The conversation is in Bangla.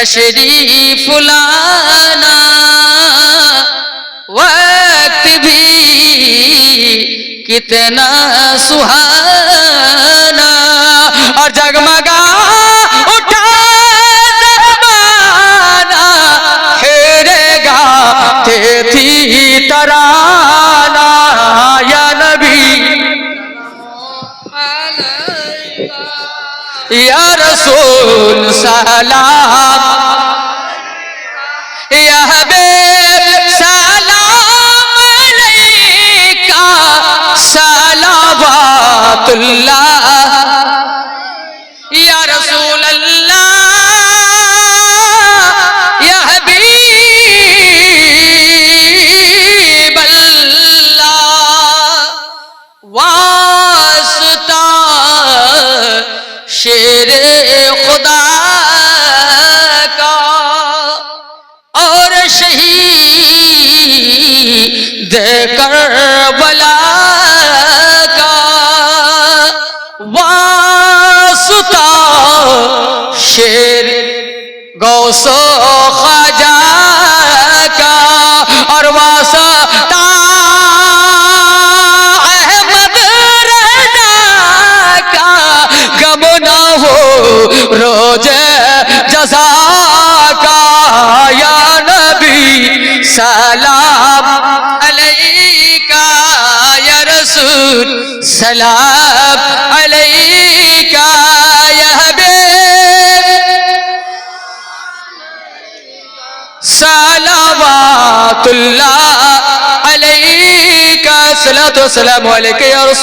تشریف لانا وقت بھی کتنا سہانا اور جگمگا اٹھا زمانہ پھیرے گا تھی ترانا یا نبی یا رسول سلام আব্দুল্লাহ ইয়া রাসূলুল্লাহ ইয়া হাবিবাল্লাহ ওয়াসতা শের খোদা কা और शहीद कर শের গৌস খাজা কা আর ওয়াসা روز جزا کا یا نبی سلام علیکہ یا رسول سلام اللہ علیکلات السلام علیکم رسول